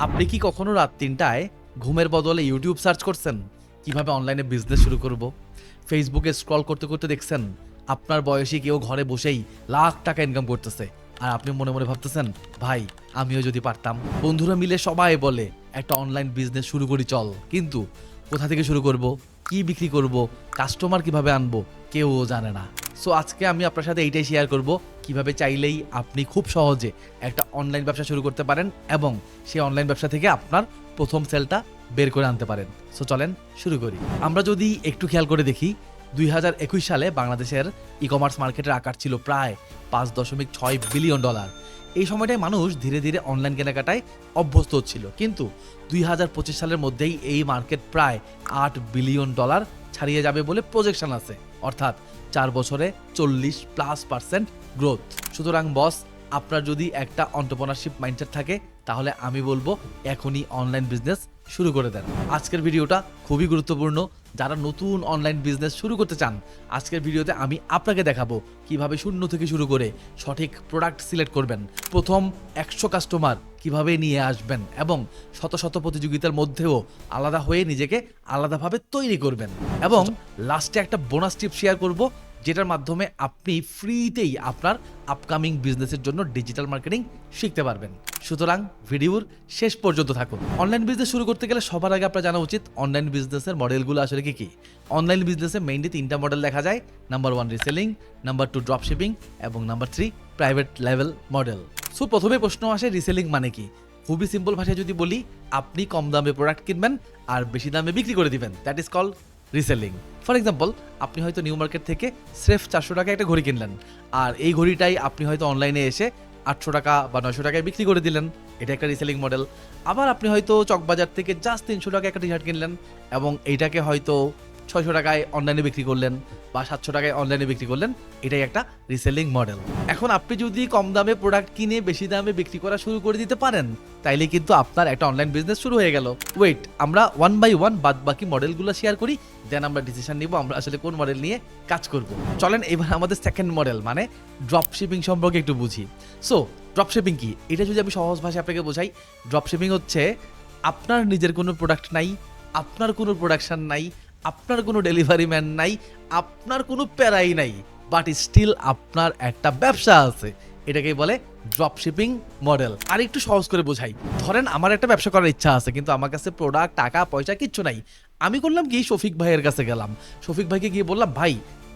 আপনি কি কখনো রাত তিনটায় ঘুমের বদলে ইউটিউব সার্চ করছেন? কীভাবে অনলাইনে বিজনেস শুরু করব? ফেসবুকে স্ক্রল করতে করতে দেখছেন, আপনার বয়সী কেউ ঘরে বসেই লাখ টাকা ইনকাম করতেছে। আর আপনি মনে মনে ভাবতেছেন, ভাই, আমিও যদি পারতাম। বন্ধুরা মিলে সবাই বলে, একটা অনলাইন বিজনেস শুরু করি, চল। কিন্তু কোথা থেকে শুরু করব? কি বিক্রি করব? কাস্টমার কীভাবে আনব? কেউ জানে না। সো আজকে আমি আপনার সাথে এইটাই শেয়ার করব কীভাবে চাইলেই আপনি খুব সহজে একটা অনলাইন ব্যবসা শুরু করতে পারেন এবং সেই অনলাইন ব্যবসা থেকে আপনার প্রথম সেলটা বের করে আনতে পারেন। সো চলেন শুরু করি। আমরা যদি একটু খেয়াল করে দেখি, দুই হাজার একুশ সালে বাংলাদেশের ই কমার্স মার্কেটের আকার ছিল প্রায় পাঁচ দশমিক ছয় বিলিয়ন ডলার এই সময়টায় মানুষ ধীরে ধীরে অনলাইন কেনাকাটায় অভ্যস্ত হচ্ছিল। কিন্তু দুই হাজার পঁচিশ সালের মধ্যেই এই মার্কেট প্রায় আট বিলিয়ন ডলার ছাড়িয়ে যাবে বলে প্রজেকশন আছে। অর্থাৎ চার বছরে চল্লিশ প্লাস পার্সেন্ট গ্রোথ সুতরাং বস আপনার যদি একটা অন্টারপ্রনারশিপ মাইন্ডসেট থাকে, তাহলে আমি বলব এখনই অনলাইন বিজনেস শুরু করে দেন। আজকের ভিডিওটা খুবই গুরুত্বপূর্ণ। যারা নতুন অনলাইন বিজনেস শুরু করতে চান, আজকের ভিডিওতে আমি আপনাকে দেখাবো কীভাবে শূন্য থেকে শুরু করে সঠিক প্রোডাক্ট সিলেক্ট করবেন। প্রথম একশো কাস্টমার কীভাবে নিয়ে আসবেন এবং শত শত প্রতিযোগিতার মধ্যেও আলাদা হয়ে নিজেকে আলাদাভাবে তৈরি করবেন। এবং লাস্টে একটা বোনাস টিপ শেয়ার করব যেটার মাধ্যমে আপনি ফ্রিতেই আপনার আপকামিং বিজনেসের জন্য ডিজিটাল মার্কেটিং শিখতে পারবেন। সুতরাং ভিডিওর শেষ পর্যন্ত থাকুন। অনলাইন বিজনেস শুরু করতে গেলে সবার আগে আপনার জানা উচিত অনলাইন বিজনেসের মডেলগুলো আসলে কি কি। অনলাইন বিজনেসে মেইনলি তিনটা মডেল দেখা যায়। Number one reselling number two drop shipping এবং number three private level model so প্রথমে প্রশ্ন আসে রিসেলিং মানে কি? খুবই সিম্পল ভাষায় যদি বলি, আপনি কম দামে প্রোডাক্ট কিনবেন আর বেশি দামে বিক্রি করে দিবেন। That is call reselling for example আপনি হয়তো নিউ মার্কেট থেকে স্রেফ চারশো টাকা একটা ঘড়ি কিনলেন, আর এই ঘড়িটাই আপনি হয়তো অনলাইনে এসে আটশো টাকা বা নশো টাকায় বিক্রি করে দিলেন। এটা একটা রিসেলিং মডেল আবার আপনি হয়তো চকবাজার থেকে জাস্ট তিনশো টাকা একটা টি শার্ট কিনলেন, এবং এইটাকে হয়তো ছয়শো টাকায় অনলাইনে বিক্রি করলেন বা সাতশো টাকায় অনলাইনে বিক্রি করলেন, এটাই একটা রিসেলিং মডেল এখন আপনি যদি কম দামে প্রোডাক্ট কিনে বেশি দামে বিক্রি করা শুরু করে দিতে পারেন, তাইলে কিন্তু আপনার একটা অনলাইন বিজনেস শুরু হয়ে গেল। ওয়েট আমরা ওয়ান বাই ওয়ান বাদ বাকি মডেলগুলো শেয়ার করি দেন আমরা ডিসিশন নিব আমরা আসলে কোন মডেল নিয়ে কাজ করব। চলেন এবার আমাদের সেকেন্ড মডেল মানে ড্রপ শিপিং সম্পর্কে একটু বুঝি। সো ড্রপ শিপিং কি? এটা যদি আমি সহজ ভাষায় আপনাকে বোঝাই ড্রপ শিপিং হচ্ছে আপনার নিজের কোনো প্রোডাক্ট নাই, আপনার কোনো প্রোডাকশন নাই আপনার কোনো ডেলিভারি ম্যান নাই, আপনার কোনো প্যারাই নাই বাট স্টিল আপনার একটা ব্যবসা আছে। এটাকেই বলে ড্রপ শিপিং মডেল আর একটু সহজ করে বোঝাই। ধরেন আমার একটা ব্যবসা করার ইচ্ছা আছে, কিন্তু আমার কাছে প্রোডাক্ট টাকা, পয়সা কিচ্ছু নাই। আমি করলাম কি, শফিক ভাইয়ের কাছে গেলাম। শফিক ভাইকে গিয়ে বললাম, ভাই,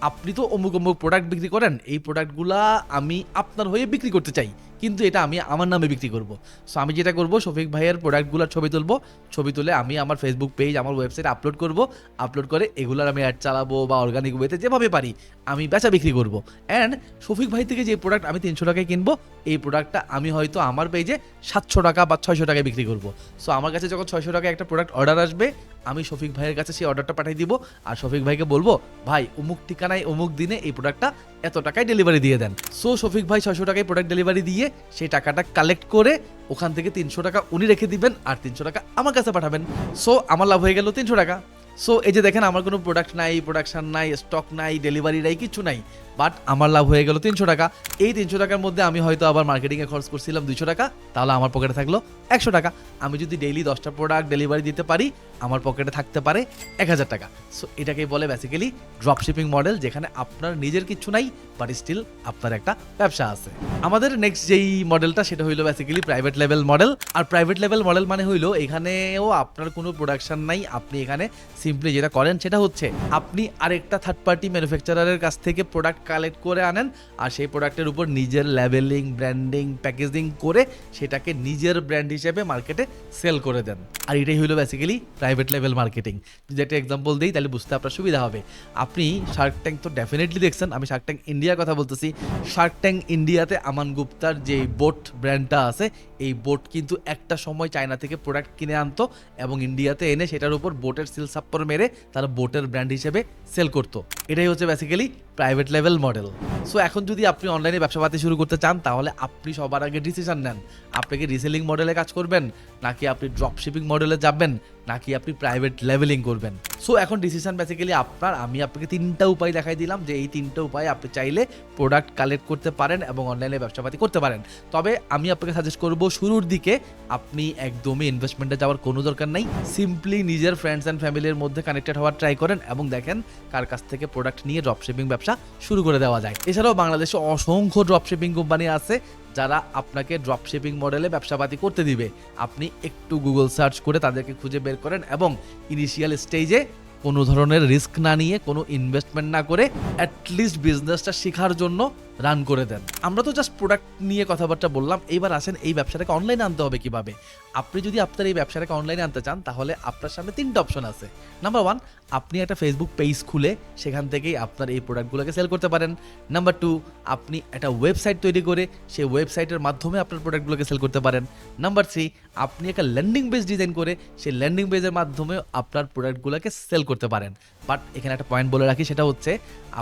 আপনি তো অমুক অমুক প্রোডাক্ট বিক্রি করেন, এই প্রোডাক্টগুলা আমি আপনার হয়ে বিক্রি করতে চাই। কিন্তু এটা আমি আমার নামে বিক্রি করব। সো আমি যেটা করব, শফিক ভাইয়ের প্রোডাক্টগুলোর ছবি তুলবো। ছবি তুলে আমি আমার ফেসবুক পেজ আমার ওয়েবসাইটে আপলোড করব। আপলোড করে এগুলার আমি অ্যাড চালাবো বা অর্গানিক ওয়েতে যেভাবে পারি, আমি বেচা বিক্রি করব। অ্যান্ড শফিক ভাই থেকে যে প্রোডাক্ট আমি তিনশো টাকায় কিনবো, এই প্রোডাক্টটা আমি হয়তো আমার পেজে সাতশো টাকা বা ছয়শো টাকায় বিক্রি করব। সো আমার কাছে যখন ছয়শো টাকায় একটা প্রোডাক্ট অর্ডার আসবে, আমি শফিক ভাইয়ের কাছে সেই অর্ডারটা পাঠিয়ে দিব। আর শফিক ভাইকে বলব, ভাই, অমুক ঠিকানায় অমুক দিনে এই প্রোডাক্টটা এত টাকায় ডেলিভারি দিয়ে দেন। সো শফিক ভাই ছয়শো টাকায় প্রোডাক্ট ডেলিভারি দিয়ে সেই টাকাটা কালেক্ট করে ওখান থেকে তিনশো টাকা উনি রেখে দিবেন আর তিনশো টাকা আমার কাছে পাঠাবেন। সো আমার লাভ হয়ে গেল তিনশো টাকা। সো এই যে দেখেন, আমার কোনো প্রোডাক্ট নাই প্রোডাকশন নাই স্টক নাই ডেলিভারি নাই, কিছু নাই। বাট আমার লাভ হয়ে গেল তিনশো টাকা। এই তিনশো টাকার মধ্যে আমি হয়তো আবার মার্কেটিংয়ে খরচ করছিলাম দুইশো টাকা, তাহলে আমার পকেটে থাকল একশো টাকা। আমি যদি ডেইলি দশটা প্রোডাক্ট ডেলিভারি দিতে পারি, আমার পকেটে থাকতে পারে এক হাজার টাকা। সো এটাকেই বলে বেসিক্যালি ড্রপ শিপিং মডেল যেখানে আপনার নিজের কিছু নাই বাট স্টিল আপনার একটা ব্যবসা আছে। আমাদের নেক্সট যেই মডেলটা সেটা হইল বেসিক্যালি প্রাইভেট লেভেল মডেল আর প্রাইভেট লেভেল মডেল মানে হইল, এখানেও আপনার কোনো প্রোডাকশন নাই, আপনি এখানে সিম্পলি যেটা করেন, সেটা হচ্ছে আপনি আরেকটা থার্ড পার্টি ম্যানুফ্যাকচারারের কাছ থেকে প্রোডাক্ট কালেক্ট করে আনেন আর সেই প্রোডাক্টের উপর নিজের লেভেলিং ব্র্যান্ডিং প্যাকেজিং করে সেটাকে নিজের ব্র্যান্ড হিসেবে মার্কেটে সেল করে দেন। আর এটাই হলো বেসিক্যালি প্রাইভেট লেভেল মার্কেটিং যদি একটা এক্সাম্পল দিই, তাহলে বুঝতে আপনার সুবিধা হবে। আপনি শার্ক ট্যাঙ্ক তো ডেফিনেটলি দেখছেন, আমি শার্ক ট্যাঙ্ক ইন্ডিয়ার কথা বলতেছি। শার্ক ট্যাঙ্ক ইন্ডিয়াতে আমান গুপ্তার যে বোট ব্র্যান্ডটা আছে, এই বোট কিন্তু একটা সময় চায়না থেকে প্রোডাক্ট কিনে আনতো এবং ইন্ডিয়াতে এনে সেটার উপর বোটের সিল সাপ্পর মেরে তারা বোটের ব্র্যান্ড হিসেবে সেল করতো। এটাই হচ্ছে basically private level model so এখন যদি আপনি অনলাইনে ব্যবসা পাতি শুরু করতে চান, তাহলে আপনি সবার আগে ডিসিশন নেন। আপনি কি রিসেলিং মডেলে কাজ করবেন, নাকি আপনি ড্রপ শিপিং মডেলে যাবেন, নাকি আপনি প্রাইভেট লেভেলিং করবেন? সো এখন ডিসিশন বেসিক্যালি আপনার। আমি আপনাকে তিনটা উপায় দেখাই দিলাম যে এই তিনটা উপায় আপনি চাইলে প্রোডাক্ট কালেক্ট করতে পারেন এবং অনলাইনে ব্যবসাপাতি করতে পারেন। তবে আমি আপনাকে সাজেস্ট করব শুরুর দিকে আপনি একদমই ইনভেস্টমেন্টে যাওয়ার কোনো দরকার নেই। সিম্পলি নিজের ফ্রেন্ডস অ্যান্ড ফ্যামিলির মধ্যে কানেক্টেড হওয়ার ট্রাই করেন এবং দেখেন কার কাছ থেকে প্রোডাক্ট নিয়ে ড্রপশিপিং ব্যবসা শুরু করে দেওয়া যায়। এছাড়াও বাংলাদেশে অসংখ্য ড্রপশিপিং কোম্পানি আছে যারা আপনাকে ড্রপশিপিং মডেলে ব্যবসাপাতি করতে দিবে। আপনি একটু গুগল সার্চ করে তাদেরকে খুঁজে বের করেন এবং ইনিশিয়াল স্টেজে কোনো ধরনের রিস্ক না নিয়ে, কোনো ইনভেস্টমেন্ট না করে অ্যাটলিস্ট বিজনেসটা শেখার জন্য রান করে দেন। আমরা তো জাস্ট প্রোডাক্ট নিয়ে কথাবার্তা বললাম, এইবার আসেন, এই ব্যবসাটাকে অনলাইনে আনতে হবে কীভাবে? আপনি যদি আপনার এই ব্যবসাটাকে অনলাইনে আনতে চান, তাহলে আপনার সামনে তিনটা অপশন আছে। নাম্বার ওয়ান আপনি একটা ফেসবুক পেজ খুলে সেখান থেকেই আপনার এই প্রোডাক্টগুলোকে সেল করতে পারেন। নাম্বার টু আপনি একটা ওয়েবসাইট তৈরি করে সেই ওয়েবসাইটের মাধ্যমে আপনার প্রোডাক্টগুলোকে সেল করতে পারেন। নাম্বার থ্রি আপনি একটা ল্যান্ডিং পেজ ডিজাইন করে সেই ল্যান্ডিং পেজের মাধ্যমে আপনার প্রোডাক্টগুলোকে সেল করতে পারেন। বাট এখানে একটা পয়েন্ট বলে রাখি, সেটা হচ্ছে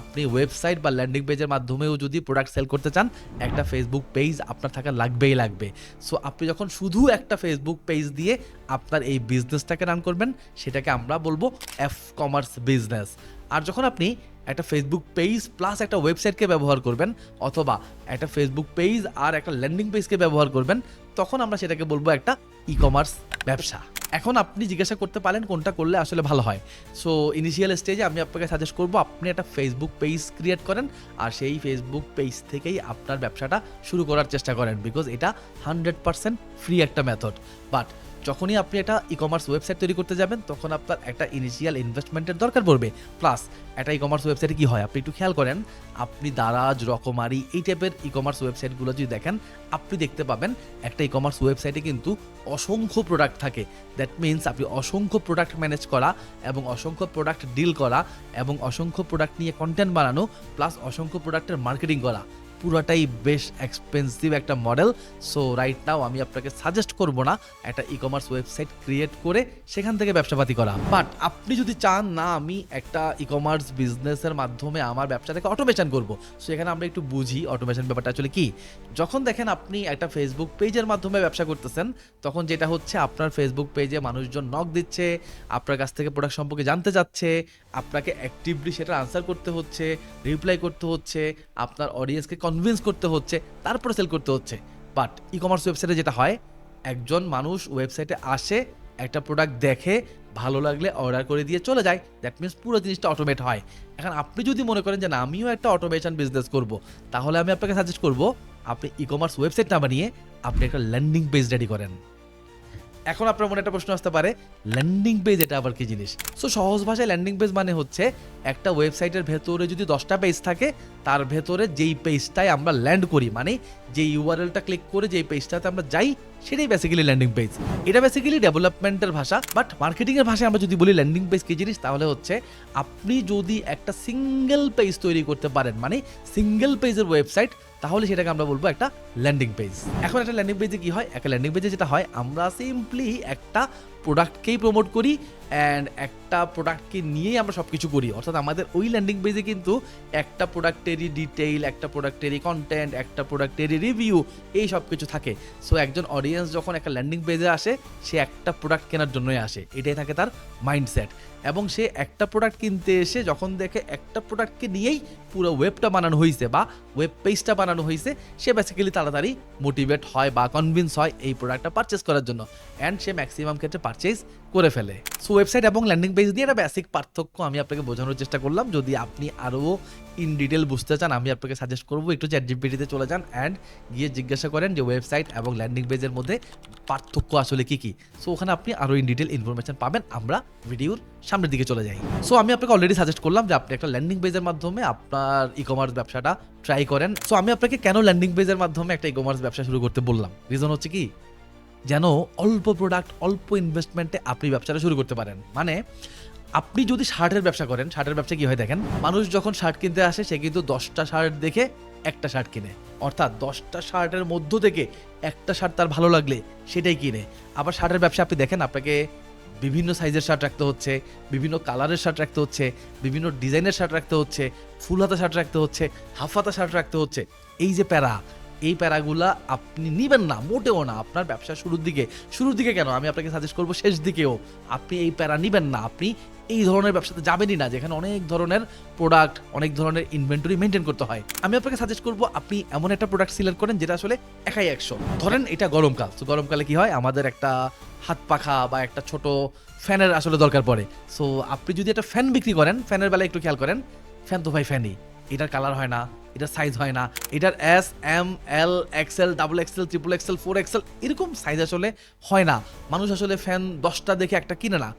আপনি ওয়েবসাইট বা ল্যান্ডিং পেজের মাধ্যমেও যদি প্রোডাক্ট সেল করতে চান, একটা ফেসবুক পেজ আপনার থাকা লাগবেই লাগবে। সো আপনি যখন শুধু একটা ফেসবুক পেজ দিয়ে আপনার এই বিজনেসটাকে রান করবেন, সেটাকে আমরা বলব এফ কমার্স বিজনেস আর যখন আপনি একটা ফেসবুক পেজ প্লাস একটা ওয়েবসাইটকে ব্যবহার করবেন, অথবা একটা ফেসবুক পেজ আর একটা ল্যান্ডিং পেজকে ব্যবহার করবেন, তখন আমরা সেটাকে বলব একটা ই কমার্স ব্যবসা। এখন আপনি জিজ্ঞাসা করতে পারেন কোনটা করলে আসলে ভালো হয়। সো ইনিশিয়াল স্টেজে আমি আপনাকে সাজেস্ট করব, আপনি একটা ফেসবুক পেজ ক্রিয়েট করেন আর সেই ফেসবুক পেজ থেকেই আপনার ব্যবসাটা শুরু করার চেষ্টা করেন। বিকজ এটা হান্ড্রেড পার্সেন্ট ফ্রি একটা মেথড বাট যখনই আপনি একটা ই কমার্স ওয়েবসাইট তৈরি করতে যাবেন, তখন আপনার একটা ইনিশিয়াল ইনভেস্টমেন্টের দরকার পড়বে। প্লাস একটা ই কমার্স ওয়েবসাইটে কী হয়? আপনি একটু খেয়াল করেন, আপনি দারাজ, রকমারি এই টাইপের ই কমার্স ওয়েবসাইটগুলো যদি দেখেন, আপনি দেখতে পাবেন একটা ই কমার্স ওয়েবসাইটে কিন্তু অসংখ্য প্রোডাক্ট থাকে। দ্যাট মিনস আপনি অসংখ্য প্রোডাক্ট ম্যানেজ করা এবং অসংখ্য প্রোডাক্ট ডিল করা এবং অসংখ্য প্রোডাক্ট নিয়ে কন্টেন্ট বানানো প্লাস অসংখ্য প্রোডাক্টের মার্কেটিং করা। পুরোটাই বেশ এক্সপেন্সিভ একটা মডেল সো রাইট নাও আমি আপনাকে সাজেস্ট করব না একটা ই কমার্স ওয়েবসাইট ক্রিয়েট করে সেখান থেকে ব্যবসাপাতি করা। বাট আপনি যদি চান না আমি একটা ই কমার্স বিজনেসের মাধ্যমে আমার ব্যবসাটাকে অটোমেশন করব। সো এখানে আমরা একটু বুঝি অটোমেশন ব্যাপারটা আসলে কি? যখন দেখেন আপনি একটা ফেসবুক পেজের মাধ্যমে ব্যবসা করতেছেন, তখন যেটা হচ্ছে আপনার ফেসবুক পেজে মানুষজন নক দিচ্ছে, আপনার কাছ থেকে প্রোডাক্ট সম্পর্কে জানতে চাচ্ছে, আপনাকে অ্যাক্টিভলি সেটা আনসার করতে হচ্ছে রিপ্লাই করতে হচ্ছে, আপনার অডিয়েন্সকে কনভিন্স করতে হচ্ছে, তারপরে সেল করতে হচ্ছে। বাট ই কমার্স ওয়েবসাইটে যেটা হয়, একজন মানুষ ওয়েবসাইটে আসে, একটা প্রোডাক্ট দেখে, ভালো লাগলে অর্ডার করে দিয়ে চলে যায়। দ্যাট মিনস পুরো জিনিসটা অটোমেট হয়। এখন আপনি যদি মনে করেন যে না, আমিও একটা অটোমেশন বিজনেস করব, তাহলে আমি আপনাকে সাজেস্ট করব, আপনি ই কমার্স ওয়েবসাইট না বানিয়ে আপনি একটা ল্যান্ডিং পেজ রেডি করেন। এখন আপনার মনে একটা প্রশ্ন আসতে পারে ল্যান্ডিং পেজ এটা আবার কি জিনিস? সো সহজ ভাষায় ল্যান্ডিং পেজ মানে হচ্ছে একটা ওয়েবসাইটের ভেতরে যদি দশটা পেজ থাকে, তার ভেতরে যেই পেজটায় আমরা ল্যান্ড করি মানে যে ইউআরএলটা ক্লিক করে যেই পেজটাতে আমরা যাই, সেটাই বেসিক্যালি ল্যান্ডিং পেজ এটা বেসিক্যালি ডেভেলপমেন্টের ভাষা বাট মার্কেটিংয়ের ভাষায় আমরা যদি বলি ল্যান্ডিং পেজ কি জিনিস, তাহলে হচ্ছে আপনি যদি একটা সিঙ্গেল পেজ তৈরি করতে পারেন মানে সিঙ্গেল পেজের ওয়েবসাইট তাহলে সেটাকে আমরা বলব একটা ল্যান্ডিং পেজ এখন একটা ল্যান্ডিং পেজে কি হয়? একটা ল্যান্ডিং পেজে যেটা হয়, আমরা সিম্পলি একটা প্রোডাক্টকেই প্রমোট করি? অ্যান্ড একটা প্রোডাক্টকে নিয়েই আমরা সব কিছু করি। অর্থাৎ আমাদের ওই ল্যান্ডিং পেজে কিন্তু একটা প্রোডাক্টেরই ডিটেইল একটা প্রোডাক্টেরই কন্টেন্ট একটা প্রোডাক্টেরই রিভিউ এই সব কিছু থাকে। সো একজন অডিয়েন্স যখন একটা ল্যান্ডিং পেজে আসে, সে একটা প্রোডাক্ট কেনার জন্যই আসে। এটাই থাকে তার মাইন্ডসেট এবং সে একটা প্রোডাক্ট কিনতে এসে যখন দেখে একটা প্রোডাক্টকে নিয়েই পুরো ওয়েবটা বানানো হয়েছে বা ওয়েব পেজটা বানানো হয়েছে সে বেসিক্যালি তাড়াতাড়ি মোটিভেট হয় বা কনভিন্স হয় এই প্রোডাক্টটা পারচেস করার জন্য। অ্যান্ড সে ম্যাক্সিমাম ক্ষেত্রে পারচেস করে ফেলে। সো ওয়েবসাইট এবং ল্যান্ডিং পেজ দিয়ে একটা বেসিক পার্থক্য আমি আপনাকে বোঝানোর চেষ্টা করলাম। যদি আপনি আরও ইন ডিটেল বুঝতে চান, আমি আপনাকে সাজেস্ট করব একটু চ্যাট জিপিটিতে চলে যান অ্যান্ড গিয়ে জিজ্ঞাসা করেন যে ওয়েবসাইট এবং ল্যান্ডিং পেজের মধ্যে পার্থক্য আসলে কী কী। সো ওখানে আপনি আরও ইন ডিটেল ইনফরমেশন পাবেন। আমরা ভিডিওর সামনের দিকে চলে যাই। সো আমি আপনাকে অলরেডি সাজেস্ট করলাম যে আপনি একটা ল্যান্ডিং পেজের মাধ্যমে আপনার ই কমার্স ব্যবসাটা ট্রাই করেন। সো আমি আপনাকে কেন ল্যান্ডিং পেজের মাধ্যমে একটা ই কমার্স ব্যবসা শুরু করতে বললাম? রিজন হচ্ছে কি? যেন অল্প প্রোডাক্ট অল্প ইনভেস্টমেন্টে আপনি ব্যবসাটা শুরু করতে পারেন। মানে আপনি যদি শার্টের ব্যবসা করেন, শার্টের ব্যবসা কি হয় দেখেন? মানুষ যখন শার্ট কিনতে আসে, সে কিন্তু দশটা শার্ট দেখে একটা শার্ট কিনে। অর্থাৎ দশটা শার্টের মধ্য থেকে একটা শার্ট তার ভালো লাগলে সেটাই কিনে। আবার শার্টের ব্যবসা আপনি দেখেন, আপনাকে বিভিন্ন সাইজের শার্ট রাখতে হচ্ছে, বিভিন্ন কালারের শার্ট রাখতে হচ্ছে, বিভিন্ন ডিজাইনের শার্ট রাখতে হচ্ছে ফুল হাতা শার্ট রাখতে হচ্ছে হাফ হাতা শার্ট রাখতে হচ্ছে। এই যে প্যারা এই প্যারাগুলা আপনি নিবেন না, মোটেও না। আপনার ব্যবসা শুরুর দিকে শুরুর দিকে কেন? আমি আপনাকে সাজেস্ট করব শেষ দিকেও। আপনি এই প্যারা নিবেন না। আপনি এই ধরনের ব্যবসাতে যাবেনই না, যেখানে অনেক ধরনের প্রোডাক্ট অনেক ধরনের ইনভেন্টরি মেনটেন করতে হয়। আমি আপনাকে সাজেস্ট করব, আপনি এমন একটা প্রোডাক্ট সিলেক্ট করেন যেটা আসলে একাই একশো। ধরেন এটা গরমকাল তো গরমকালে কি হয়? আমাদের একটা হাত পাখা বা একটা ছোট ফ্যানের আসলে দরকার পড়ে। সো আপনি যদি একটা ফ্যান বিক্রি করেন ফ্যানের বেলা একটু খেয়াল করেন ফ্যান তো ভাই ফ্যানই এটার কালার হয় না। এটার সাইজ হয় না। এটার S M L XL double XL triple XL four XL এরকম সাইজ আসলে হয় না। মানুষ আসলে ফ্যান দশটা দেখে একটা কিনে না।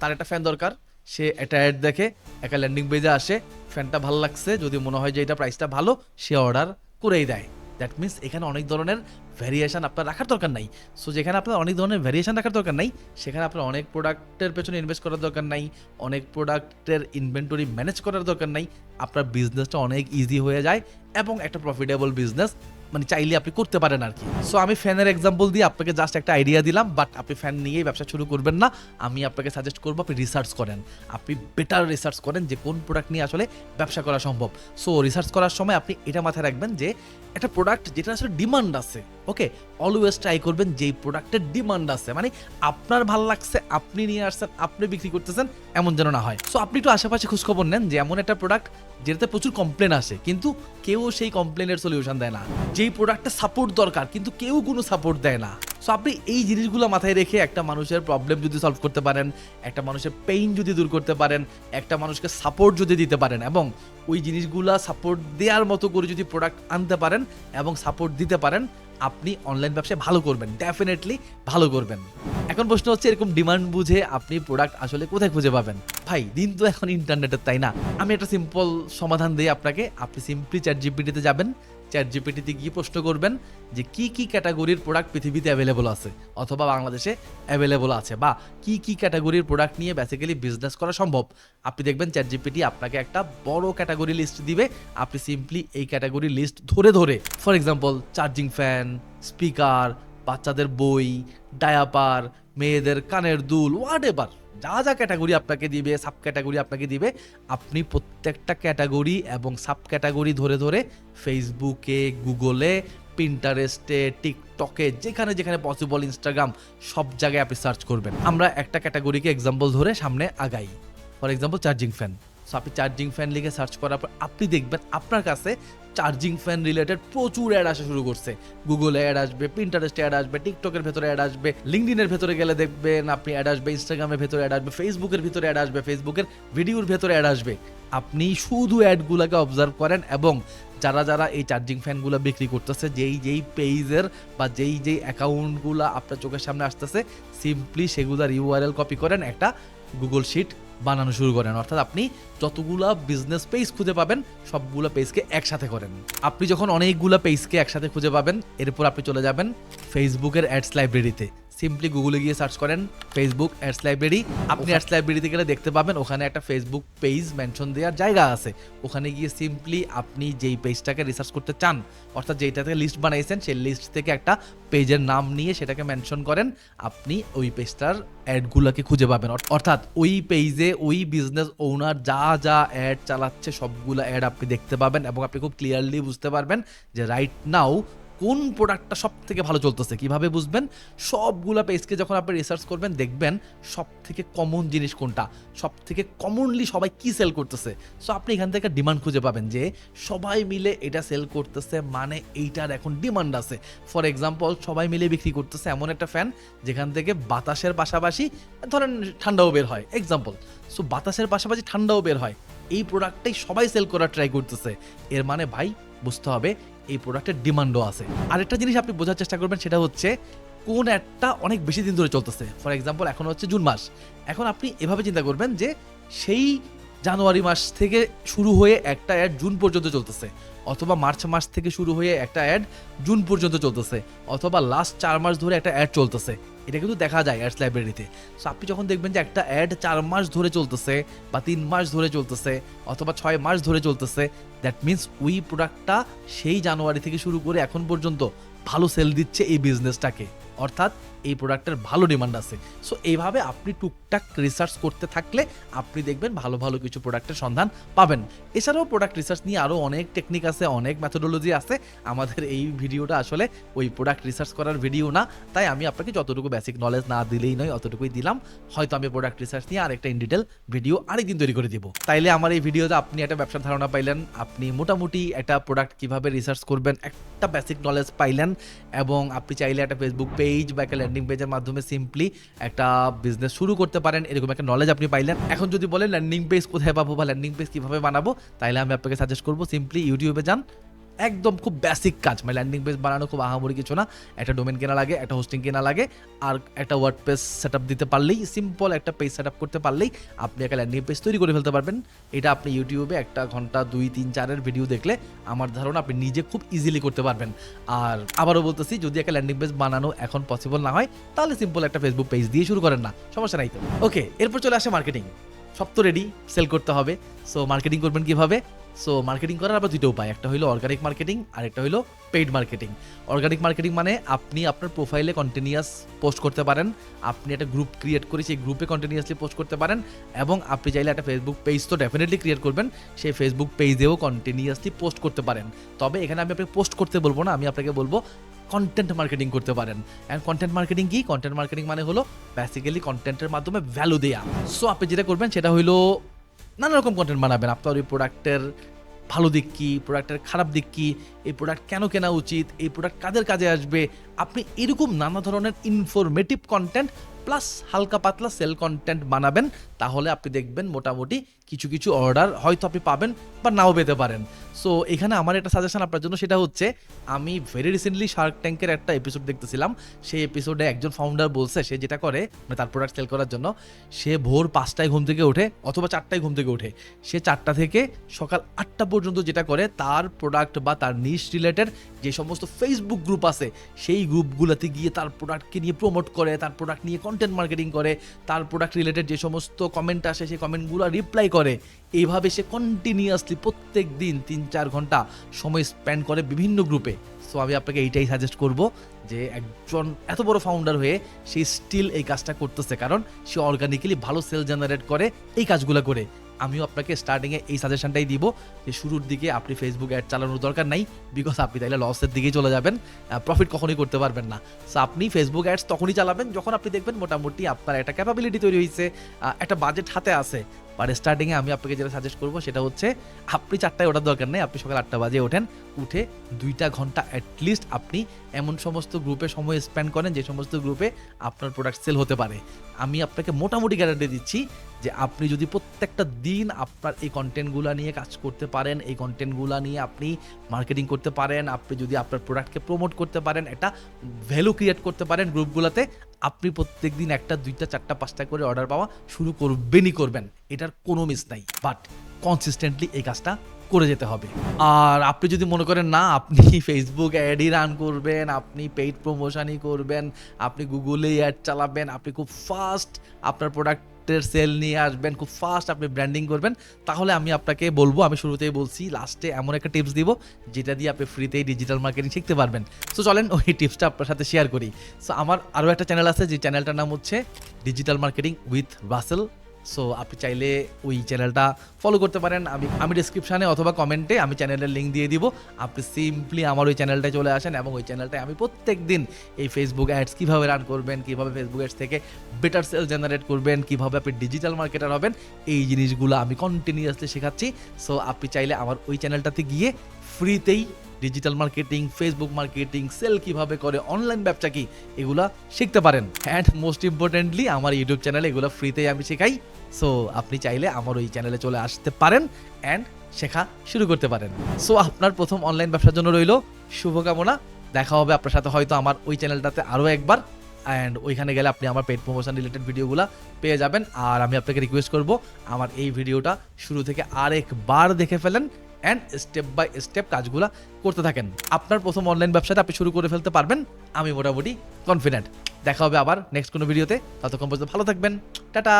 তার একটা ফ্যান দরকার। সে একটা অ্যাড দেখে, একটা ল্যান্ডিং পেজে আসে। ফ্যানটা ভালো লাগছে, যদি মনে হয় যে এটা প্রাইসটা ভালো, সে অর্ডার করেই দেয়। দ্যাট মিনস এখানে অনেক ধরনের ভ্যারিয়েশান আপনার রাখার দরকার নাই। সো যেখানে আপনার অনেক ধরনের ভ্যারিয়েশান রাখার দরকার নাই, সেখানে আপনার অনেক প্রোডাক্টের পেছনে ইনভেস্ট করার দরকার নাই, অনেক প্রোডাক্টের ইনভেন্টরি ম্যানেজ করার দরকার নাই, আপনার বিজনেসটা অনেক ইজি হয়ে যায় এবং একটা প্রফিটেবল বিজনেস মানে চাইলে আপনি করতে পারেন আর কি। সো আমি ফ্যানের এক্সাম্পল দিয়ে আপনাকে জাস্ট একটা আইডিয়া দিলাম বাট আপনি ফ্যান নিয়েই ব্যবসা শুরু করবেন না। আমি আপনাকে সাজেস্ট করব, আপনি রিসার্চ করেন। আপনি বেটার রিসার্চ করেন যে কোন প্রোডাক্ট নিয়ে আসলে ব্যবসা করা সম্ভব। সো রিসার্চ করার সময় আপনি এটা মাথায় রাখবেন যে একটা প্রোডাক্ট যেটা আসলে ডিমান্ড আছে ওকে অলওয়েজ ট্রাই করবেন যেই প্রোডাক্টের ডিমান্ড আছে। মানে আপনার ভালো লাগছে, আপনি নিয়ে আসছেন, আপনি বিক্রি করতেছেন, এমন যেন না হয়। সো আপনি একটু আশেপাশে খোঁজখবর নেন যে এমন একটা প্রোডাক্ট যেটাতে প্রচুর কমপ্লেন আসে, কিন্তু কেউ সেই কমপ্লেনের সলিউশন দেয় না। যেই প্রোডাক্টটা সাপোর্ট দরকার, কিন্তু কেউ কোনো সাপোর্ট দেয় না। সো আপনি এই জিনিসগুলো মাথায় রেখে একটা মানুষের প্রবলেম যদি সলভ করতে পারেন, একটা মানুষের পেইন যদি দূর করতে পারেন, একটা মানুষকে সাপোর্ট যদি দিতে পারেন এবং ওই জিনিসগুলা সাপোর্ট দেওয়ার মতো করে যদি প্রোডাক্ট আনতে পারেন এবং সাপোর্ট দিতে পারেন, আপনি অনলাইন ব্যবসায় ভালো করবেন ডেফিনেটলি ভালো করবেন। এখন প্রশ্ন হচ্ছে, এরকম ডিমান্ড বুঝে আপনি প্রোডাক্ট আসলে কোথায় খুঁজে পাবেন? ভাই, দিন তো এখন ইন্টারনেটের তাই না? আমি একটা সিম্পল সমাধান দিই আপনাকে, আপনি সিম্পলি চ্যাট জিপিটিতে যাবেন চ্যাট জিপিটিতে গিয়ে প্রশ্ন করবেন যে কি কি ক্যাটাগরির প্রোডাক্ট পৃথিবীতে অ্যাভেলেবল আছে অথবা বাংলাদেশে অ্যাভেলেবল আছে বা কি কি ক্যাটাগরির প্রোডাক্ট নিয়ে বেসিক্যালি বিজনেস করা সম্ভব। আপনি দেখবেন চ্যাট জিপিটি আপনাকে একটা বড় ক্যাটাগরি লিস্ট দিবে। আপনি সিম্পলি এই ক্যাটাগরি লিস্ট ধরে ধরে for example charging fan speaker বাচ্চাদের বই ডায়াপার মেয়েদের কানের দুল হোয়াট এভার যা যা ক্যাটাগরি আপনাকে দিবে সাব ক্যাটাগরি আপনাকে দিবে, আপনি প্রত্যেকটা ক্যাটাগরি এবং সাব ক্যাটাগরি ধরে ধরে ফেসবুকে গুগলে পিন্টারেস্টে টিকটকে যেখানে যেখানে পসিবল ইনস্টাগ্রাম সব জায়গায় আপনি সার্চ করবেন। আমরা একটা ক্যাটাগরিকে এক্সাম্পল ধরে সামনে আগাই। For example charging fan so আপনি চার্জিং ফ্যান লিখে সার্চ করার পর আপনি দেখবেন আপনার কাছে চার্জিং ফ্যান রিলেটেড প্রচুর অ্যাড আসা শুরু করছে। গুগলে অ্যাড আসবে পিন্টারেস্টে অ্যাড আসবে টিকটকের ভেতরে অ্যাড আসবে লিঙ্কডিনের ভেতরে গেলে দেখবেন আপনি অ্যাড আসবে ইনস্টাগ্রামের ভেতরে অ্যাড আসবে ফেসবুকের ভিতরে অ্যাড আসবে ফেসবুকের ভিডিওর ভেতরে অ্যাড আসবে। আপনি শুধু অ্যাডগুলোকে অবজার্ভ করেন এবং যারা যারা এই চার্জিং ফ্যানগুলো বিক্রি করতেছে, যেই যেই পেজের বা যেই যেই অ্যাকাউন্টগুলো আপনার চোখের সামনে আসতেছে সিম্পলি সেগুলার ইউআরএল কপি করেন একটা গুগল শিট বানানো শুরু করেন। অর্থাৎ আপনি যতগুলা বিজনেস পেজ খুঁজে পাবেন, সবগুলো পেজকে একসাথে করেন। আপনি যখন অনেকগুলো পেজকে একসাথে খুঁজে পাবেন, এরপর আপনি চলে যাবেন ফেসবুকের অ্যাডস লাইব্রেরিতে সিম্পলি গুগলে গিয়ে সার্চ করেন ফেসবুক অ্যাডস লাইব্রেরি আপনি অ্যাডস লাইব্রেরিতে গেলে দেখতে পাবেন ওখানে একটা ফেসবুক পেজ মেনশন দেওয়ার জায়গা আছে। ওখানে গিয়ে সিম্পলি আপনি যেই পেজটাকে রিসার্চ করতে চান অর্থাৎ যেইটা থেকে লিস্ট বানাইছেন সেই লিস্ট থেকে একটা পেজের নাম নিয়ে সেটাকে মেনশন করেন আপনি ওই পেজটার অ্যাডগুলোকে খুঁজে পাবেন। অর্থাৎ ওই পেজে ওই বিজনেস ওনার যা যা অ্যাড চালাচ্ছে সবগুলো অ্যাড আপনি দেখতে পাবেন এবং আপনি খুব ক্লিয়ারলি বুঝতে পারবেন যে রাইট নাও কোন প্রোডাক্টটা সব থেকে ভালো চলতেছে, কীভাবে বুঝবেন? সবগুলা পেজকে যখন আপনি রিসার্চ করবেন, দেখবেন সব থেকে কমন জিনিস কোনটা? সব থেকে কমনলি সবাই কি সেল করতেছে? সো আপনি এখান থেকে ডিমান্ড খুঁজে পাবেন যে সবাই মিলে এটা সেল করতেছে মানে এইটার এখন ডিমান্ড আছে। ফর এক্সাম্পল সবাই মিলে বিক্রি করতেছে এমন একটা ফ্যান যেখান থেকে বাতাসের পাশাপাশি, ধরেন ঠান্ডাও বের হয় এক্সাম্পল সো বাতাসের পাশাপাশি ঠান্ডাও বের হয়। এই প্রোডাক্টটাই সবাই সেল করার ট্রাই করতেছে। এর মানে ভাই, বুঝতে হবে এই প্রোডাক্টের ডিমান্ডও আছে। আরেকটা জিনিস আপনি বোঝার চেষ্টা করবেন, সেটা হচ্ছে কোন অ্যাডটা অনেক বেশি দিন ধরে চলতেছে। ফর এক্সাম্পল এখন হচ্ছে জুন মাস। এখন আপনি এভাবে চিন্তা করবেন যে সেই জানুয়ারি মাস থেকে শুরু হয়ে একটা অ্যাড জুন পর্যন্ত চলতেছে, অথবা মার্চ মাস থেকে শুরু হয়ে একটা অ্যাড জুন পর্যন্ত চলতেছে, অথবা লাস্ট চার মাস ধরে একটা অ্যাড চলতেছে। এটা কিন্তু দেখা যায় অ্যাডস লাইব্রেরিতে সো আপনি যখন দেখবেন যে একটা অ্যাড চার মাস ধরে চলতেছে বা তিন মাস ধরে চলতেছে অথবা ছয় মাস ধরে চলতেছে দ্যাট মিন্স ওই প্রোডাক্টটা সেই জানুয়ারি থেকে শুরু করে এখন পর্যন্ত ভালো সেল দিচ্ছে এই বিজনেসটাকে অর্থাৎ এই প্রোডাক্টের ভালো ডিমান্ড আছে। সো এইভাবে আপনি টুকটাক রিসার্চ করতে থাকলে আপনি দেখবেন ভালো ভালো কিছু প্রোডাক্টের সন্ধান পাবেন। এছাড়াও প্রোডাক্ট রিসার্চ নিয়ে আরও অনেক টেকনিক আছে, অনেক ম্যাথোডোলজি আছে। আমাদের এই ভিডিওটা আসলে ওই প্রোডাক্ট রিসার্চ করার ভিডিও না। তাই আমি আপনাকে যতটুকু বেসিক নলেজ না দিলেই নয়, অতটুকুই দিলাম। হয়তো আমি প্রোডাক্ট রিসার্চ নিয়ে আরেকটা ইন ডিটেল ভিডিও আরেকদিন তৈরি করে দিব। তাইলে আমার এই ভিডিওতে আপনি একটা ব্যবসার ধারণা পাইলেন, আপনি মোটামুটি একটা প্রোডাক্ট কীভাবে রিসার্চ করবেন, একটা বেসিক নলেজ পাইলেন, এবং আপনি চাইলে একটা ফেসবুক পেজ বা একটা ল্যান্ডিং পেজের মাধ্যমে সিম্পলি একটা বিজনেস শুরু করতে পারেন, এরকম একটা নলেজ আপনি পাইলেন। এখন যদি বলেন ল্যান্ডিং পেজ কোথায় পাবো বা ল্যান্ডিং পেজ কীভাবে বানাবো? তাহলে আমি আপনাকে সাজেস্ট করব সিম্পলি ইউটিউবে যান। একদম খুব বেসিক কাজ। মানে ল্যান্ডিং পেজ বানানো খুব আহামরি কিছু না। একটা ডোমেন কেনা লাগে, একটা হোস্টিং কেনা লাগে, আর একটা ওয়ার্ড পেজ সেট দিতে পারলেই সিম্পল একটা পেজ সেট করতে পারলেই আপনি একটা ল্যান্ডিং পেজ তৈরি করে ফেলতে পারবেন। এটা আপনি ইউটিউবে একটা ঘণ্টা, দুই, তিন, চারের ভিডিও দেখলে আমার ধারণা আপনি নিজে খুব ইজিলি করতে পারবেন। আর আবারও বলতেছি, যদি একটা ল্যান্ডিং পেজ বানানো এখন পসিবল না হয়, তাহলে সিম্পল একটা ফেসবুক পেজ দিয়ে শুরু করেন না। সমস্যা নাই তো। ওকে এরপর চলে আসে মার্কেটিং সব তো রেডি সেল করতে হবে। সো মার্কেটিং করবেন কীভাবে? সো মার্কেটিং করার আবার দুটো উপায়। একটা হলো অর্গানিক মার্কেটিং আর একটা হলো পেইড মার্কেটিং অর্গানিক মার্কেটিং মানে আপনি আপনার প্রোফাইলে কন্টিনিউয়াস পোস্ট করতে পারেন। আপনি একটা গ্রুপ ক্রিয়েট করে সেই গ্রুপে কন্টিনিউয়াসলি পোস্ট করতে পারেন। এবং আপনি চাইলে একটা ফেসবুক পেজ তো ডেফিনেটলি ক্রিয়েট করবেন। সেই ফেসবুক পেজেও কন্টিনিউয়াসলি পোস্ট করতে পারেন। তবে এখানে আমি আপনাকে পোস্ট করতে বলব না, আমি আপনাকে বলব কন্টেন্ট মার্কেটিং করতে পারেন। অ্যান্ড কন্টেন্ট মার্কেটিং কি? কন্টেন্ট মার্কেটিং মানে হলো বেসিক্যালি কন্টেন্টের মাধ্যমে ভ্যালু দেয়া। সো আপনি যেটা করবেন সেটা হলো নানা রকম কন্টেন্ট বানাবেন। আপনার ওই প্রোডাক্টের ভালো দিক কী প্রোডাক্টের খারাপ দিক কী, এই প্রোডাক্ট কেন কেনা উচিত, এই প্রোডাক্ট কাদের কাজে আসবে? আপনি এরকম নানা ধরনের ইনফরমেটিভ কন্টেন্ট প্লাস হালকা পাতলা সেল কন্টেন্ট বানাবেন, তাহলে আপনি দেখবেন মোটামুটি কিছু কিছু অর্ডার হয়তো আপনি পাবেন বা নাও পেতে পারেন। সো এখানে আমার একটা সাজেশন আপনার জন্য, সেটা হচ্ছে আমি ভেরি রিসেন্টলি শার্ক ট্যাঙ্কের একটা এপিসোড দেখতেছিলাম। সেই এপিসোডে একজন ফাউন্ডার বলছে, সে যেটা করে মানে তার প্রোডাক্ট সেল করার জন্য, সে ভোর পাঁচটায় ঘুম থেকে ওঠে অথবা চারটায় ঘুম থেকে ওঠে। সে চারটা থেকে সকাল আটটা পর্যন্ত যেটা করে, তার প্রোডাক্ট বা তার নিশ রিলেটেড যে সমস্ত ফেসবুক গ্রুপ আছে, সেই গ্রুপগুলোতে গিয়ে তার প্রোডাক্টকে নিয়ে প্রমোট করে, তার প্রোডাক্ট নিয়ে কন্টেন্ট মার্কেটিং করে, তার প্রোডাক্ট রিলেটেড যে সমস্ত কমেন্ট আসে, সেই কমেন্টগুলো রিপ্লাই করে। এইভাবে সে কন্টিনিউয়াসলি প্রত্যেক দিন তিন চার ঘণ্টা সময় স্পেন্ড করে বিভিন্ন গ্রুপে সো আমি আপনাকে এইটাই সাজেস্ট করব যে একজন এত বড় ফাউন্ডার হয়ে সে স্টিল এই কাজটা করতেছে। কারণ সে অর্গানিক্যালি ভালো সেল জেনারেট করে এই কাজগুলো করে। আমিও আপনাকে স্টার্টিংয়ে এই সাজেশনটাই দিব যে শুরুর দিকে আপনি ফেসবুক অ্যাড চালানোর দরকার নাই বিকজ আপনি তাইলে লসের দিকেই চলে যাবেন প্রফিট কখনোই করতে পারবেন না। সো আপনি ফেসবুক অ্যাডস তখনই চালাবেন যখন আপনি দেখবেন মোটামুটি আপনার একটা ক্যাপাবিলিটি তৈরি হয়েছে একটা বাজেট হাতে আছে। বাট স্টার্টিংয়ে আমি আপনাকে যেটা সাজেস্ট করব সেটা হচ্ছে, আপনি চারটায় ওঠার দরকার নেই, আপনি সকাল আটটা বাজে ওঠেন, উঠে দুইটা ঘণ্টা অ্যাটলিস্ট আপনি এমন সমস্ত গ্রুপে সময় স্পেন্ড করেন যে সমস্ত গ্রুপে আপনার প্রোডাক্ট সেল হতে পারে। আমি আপনাকে মোটামুটি গ্যারান্টি দিচ্ছি যে আপনি যদি প্রত্যেকটা দিন আপনার এই কন্টেন্টগুলো নিয়ে কাজ করতে পারেন, এই কন্টেন্টগুলো নিয়ে আপনি মার্কেটিং করতে পারেন, আপনি যদি আপনার প্রোডাক্টকে প্রমোট করতে পারেন, একটা ভ্যালু ক্রিয়েট করতে পারেন গ্রুপগুলোতে আপনি প্রত্যেক দিন একটা, দুইটা, চারটা, পাঁচটা করে অর্ডার পাওয়া শুরু করবেনই করবেন। এটার কোনো মিস নাই। বাট কনসিস্টেন্টলি এই কাজটা করে যেতে হবে। আর আপনি যদি মনে করেন, না, আপনি ফেসবুক অ্যাডই রান করবেন, আপনি পেইড প্রমোশনই করবেন, আপনি গুগলে অ্যাড চালাবেন, আপনি খুব ফাস্ট আপনার প্রোডাক্টের সেল নিয়ে আসবেন, খুব ফাস্ট আপনি ব্র্যান্ডিং করবেন, তাহলে আমি আপনাকে বলব, আমি শুরুতেই বলছি লাস্টে এমন একটা টিপস দিব, যেটা দিয়ে আপনি ফ্রিতেই ডিজিটাল মার্কেটিং শিখতে পারবেন। সো চলেন ওই টিপসটা আপনার সাথে শেয়ার করি। সো আমার আরও একটা চ্যানেল আছে, যে চ্যানেলটার নাম হচ্ছে digital marketing with Rasel so আপনি চাইলে ওই চ্যানেলটা ফলো করতে পারেন। আমি আমি ডিসক্রিপশানে অথবা কমেন্টে আমি চ্যানেলের লিঙ্ক দিয়ে দিব। আপনি সিম্পলি আমার ওই চ্যানেলটায় চলে আসেন এবং ওই চ্যানেলটায় আমি প্রত্যেক দিন এই ফেসবুক অ্যাডস কীভাবে রান করবেন, কীভাবে ফেসবুক অ্যাডস থেকে বেটার সেল জেনারেট করবেন, কীভাবে আপনি ডিজিটাল মার্কেটার হবেন, এই জিনিসগুলো আমি কন্টিনিউয়াসলি শেখাচ্ছি। সো আপনি চাইলে আমার ওই চ্যানেলটাতে গিয়ে ফ্রিতেই digital marketing Facebook marketing sale কীভাবে করে অনলাইন ব্যবসা কি, এগুলো শিখতে পারেন। অ্যান্ড মোস্ট ইম্পর্টেন্টলি আমার ইউটিউব চ্যানেলে এগুলো ফ্রিতেই আমি শেখাই। সো আপনি চাইলে আমার ওই চ্যানেলে চলে আসতে পারেন অ্যান্ড শেখা শুরু করতে পারেন। সো আপনার প্রথম অনলাইন ব্যবসার জন্য রইল শুভকামনা। দেখা হবে আপনার সাথে হয়তো আমার ওই চ্যানেলটাতে আরও একবার। অ্যান্ড ওইখানে গেলে আপনি আমার পেড প্রমোশন রিলেটেড ভিডিওগুলো পেয়ে যাবেন। আর আমি আপনাকে রিকোয়েস্ট করব আমার এই ভিডিওটা শুরু থেকে আরেকবার দেখে ফেলেন অ্যান্ড স্টেপ বাই স্টেপ কাজগুলো করতে থাকেন। আপনার প্রথম অনলাইন ব্যবসাটা আপনি শুরু করে ফেলতে পারবেন। আমি মোটামুটি কনফিডেন্ট দেখা হবে আবার নেক্সট কোনো ভিডিওতে ততক্ষণ পর্যন্ত ভালো থাকবেন। টাটা!